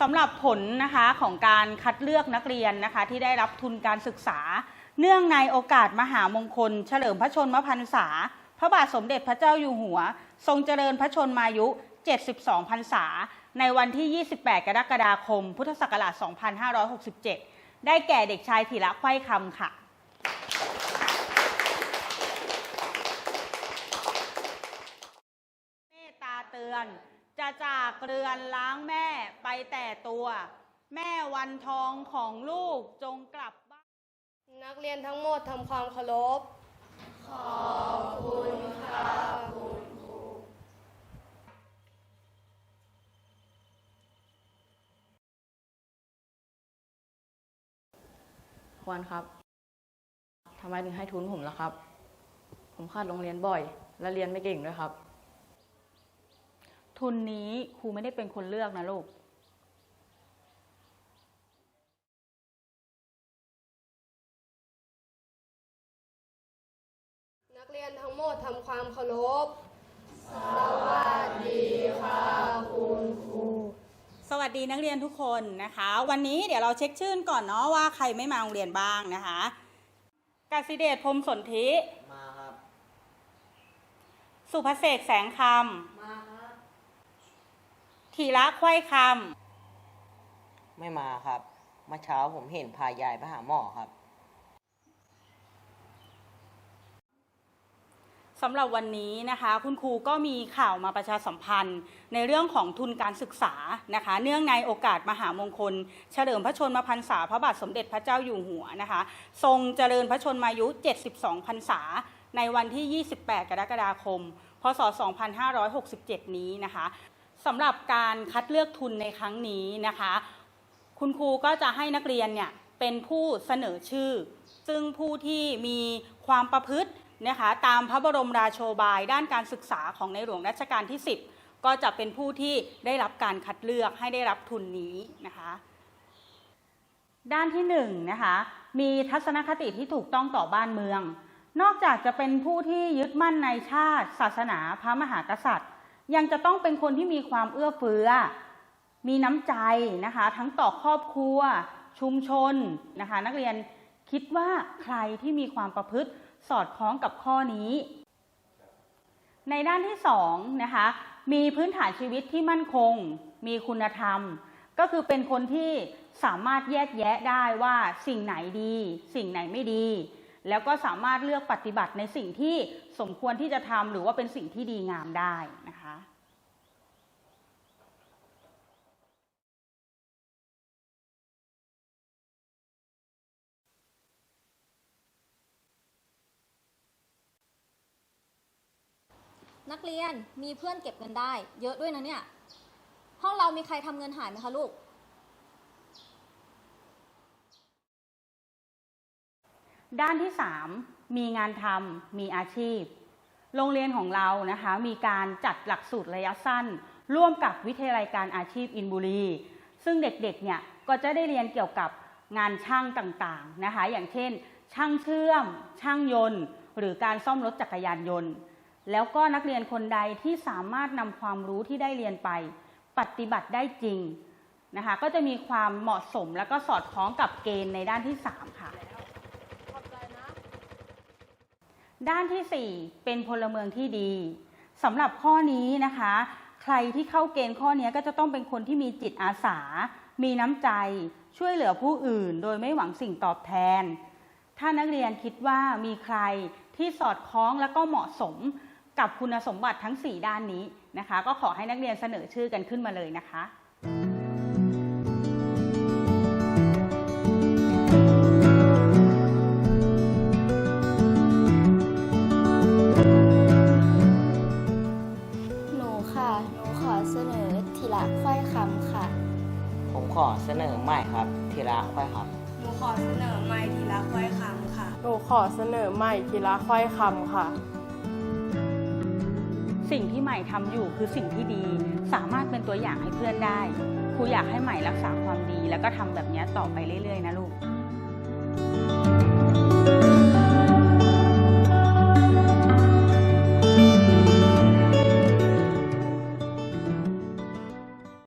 สำหรับผลนะคะของการคัดเลือกนักเรียนนะคะที่ได้รับทุนการศึกษา เนื่องในโอกาสมหามงคล เฉลิมพระชนมพรรษา พระบาทสมเด็จพระเจ้าอยู่หัว ทรงเจริญพระชนมายุ 72 พรรษา ในวันที่ 28 กรกฎาคม พุทธศักราช 2567 ได้แก่เด็กชายธีระไขว้คำค่ะเมตตาเตือน จะจากเรือนล้างแม่ไปแต่ตัว แม่วันทองของลูกจงกลับบ้าน นักเรียนทั้งหมดทำความเคารพควรครับทำไมถึงให้ทุนผมล่ะครับ ผมขาดโรงเรียนบ่อย และเรียนไม่เก่งด้วยครับ ทุนนี้ครูไม่ได้เป็นคนเลือกนะลูกนักเรียนทั้งหมดทำความเคารพ สวัสดีค่ะคุณครู สวัสดีนักเรียนทุกคนนะคะ วันนี้เดี๋ยวเราเช็คชื่นก่อนเนาะว่าใครไม่มาโรงเรียนบ้างนะคะกสิเดชพรหมสนธิ มาครับ สุภเสกแสงคำ มาครับ ธีระไขว้คไม่มาครับเมื่อเช้าผมเห็นพายายไปหาหมอครับำสำหรับวันนี้นะคะ คุณครูก็มีข่าวมาประชาสัมพันธ์ ในเรื่องของทุนการศึกษานะคะ เนื่องในโอกาสมหามงคล เฉลิมพระชนมพรรษาพระบาทสมเด็จพระเจ้าอยู่หัวนะคะ ทรงเจริญพระชนมายุ 72 พรรษา ในวันที่ 28 กรกฎาคม พศ 2567 นี้นะคะ สำหรับการคัดเลือกทุนในครั้งนี้นะคะ คุณครูก็จะให้นักเรียนเนี่ยเป็นผู้เสนอชื่อ ซึ่งผู้ที่มีความประพฤตินะคะตามพระบรมราโชบาย ด้านการศึกษาของในหลวงรัชกาลที่ 10 ก็จะเป็นผู้ที่ได้รับการคัดเลือกให้ได้รับทุนนี้นะคะ ด้านที่หนึ่งนะคะมีทัศนคติที่ถูกต้องต่อบ้านเมือง นอกจากจะเป็นผู้ที่ยึดมั่นในชาติ ศาสนาพระมหากษัตริย์ ยังจะต้องเป็นคนที่มีความเอื้อเฟื้อ มีน้ำใจนะคะ ทั้งต่อครอบครัว ชุมชนนะคะ นักเรียนคิดว่าใครที่มีความประพฤติสอดคล้องกับข้อนี้ ในด้านที่สองนะคะ มีพื้นฐานชีวิตที่มั่นคง มีคุณธรรม ก็คือเป็นคนที่สามารถแยกแยะได้ว่าสิ่งไหนดี สิ่งไหนไม่ดี แล้วก็สามารถเลือกปฏิบัติในสิ่งที่สมควรที่จะทำหรือว่าเป็นสิ่งที่ดีงามได้นะคะนักเรียนมีเพื่อนเก็บเงินได้ เยอะด้วยนะเนี่ย ห้องเรามีใครทำเงินหายไหมคะลูก ด้านที่ 3 มีงานทำมีอาชีพ โรงเรียนของเรานะคะมีการจัดหลักสูตรระยะสั้น ร่วมกับวิทยาลัยการอาชีพอินบุรีซึ่งเด็กๆเนี่ยก็จะได้เรียนเกี่ยวกับงานช่างต่างๆนะคะอย่างเช่น ช่างเชื่อม ช่างยนต์ หรือการซ่อมรถจักรยานยนต์ แล้วก็นักเรียนคนใดที่สามารถนำความรู้ที่ได้เรียนไป ปฏิบัติได้จริงนะคะก็จะมีความเหมาะสมแล้วก็สอดคล้องกับเกณฑ์ในด้านที่ 3 ค่ะ ด้านที่ 4 เป็นพลเมืองที่ดีสำหรับข้อนี้นะคะ ใครที่เข้าเกณฑ์ข้อนี้ก็จะต้องเป็นคนที่มีจิตอาสา มีน้ำใจ ช่วยเหลือผู้อื่น โดยไม่หวังสิ่งตอบแทน ถ้านักเรียนคิดว่ามีใครที่สอดคล้องและก็เหมาะสมกับคุณสมบัติทั้ง 4 ด้านนี้นะคะ ก็ขอให้นักเรียนเสนอชื่อกันขึ้นมาเลยนะคะ เสนอใหม่ครับ ทีละค่อยครับ หนูขอเสนอไม้ทีละค่อยคำค่ะ หนูขอเสนอใหม่ทีละค่อยคำค่ะ สิ่งที่ใหม่ทำอยู่คือสิ่งที่ดี สามารถเป็นตัวอย่างให้เพื่อนได้ ครูอยากให้ใหม่รักษาความดี แล้วก็ทำแบบนี้ต่อไปเรื่อยๆนะลูก